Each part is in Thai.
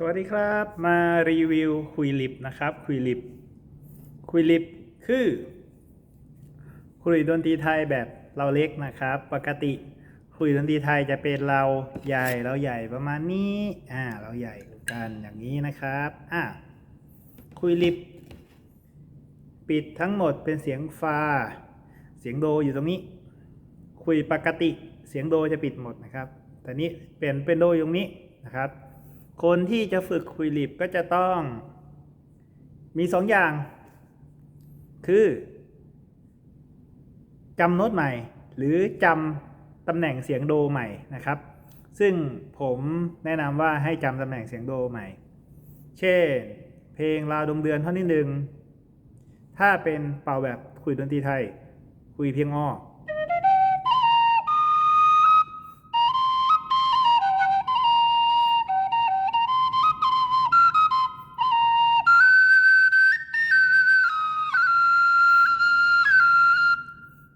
สวัสดีครับมารีวิวคุยลิปนะครับคุยลิปคุยลิปคือคุยดนตรีไทยแบบเราเล็กนะครับ ปกติคุยดนตรีไทยจะเป็นเราใหญ่เราใหญ่ประมาณนี้อ่าเราใหญ่กันอย่างนี้นะครับอ่าคุยลิปปิดทั้งหมดเป็นเสียงฟาเสียงโดอยู่ตรงนี้ คุยปกติเสียงโดจะปิดหมดนะครับแต่นี้เปลี่ยนเป็นโดอยู่ตรงนี้นะครับ คนที่จะฝึกคุยลิปก็จะต้องมีสองอย่าง คือจำโน้ตใหม่ หรือจำตำแหน่งเสียงโดใหม่นะครับ ซึ่งผมแนะนำว่าให้จำตำแหน่งเสียงโดใหม่ เช่น เพลงลาวดงเดือนท่อนที่หนึ่งถ้าเป็นเป่าแบบคุยดนตรีไทย คุยเพียงอ้อ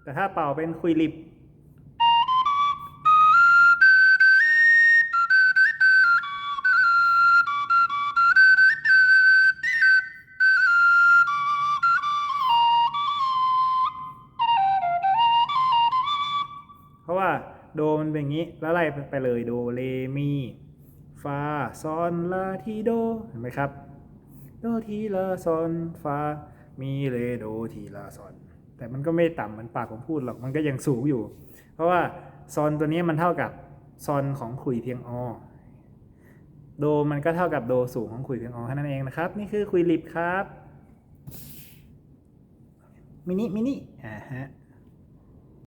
แต่ถ้าเป่าเป็นคุยลิปเพราะว่าโดมันเป็นอย่างนี้ แล้วไล่ไปเลยโดเรมีฟาซอนลาทีโด เห็นไหมครับ โดทีลาซอนฟา มีเรโดทีลาซอน แต่มันก็ไม่ต่ำเหมือนปากผมพูดหรอกมันก็ยังสูงอยู่ เพราะว่าซอนตัวนี้มันเท่ากับซอนของขุยเพียงอโดมันก็เท่ากับโดสูงของขุยเพียงอแค่นั้นเองนะครับ นี่คือคุยลิบครับมินิมินิอ่าฮะ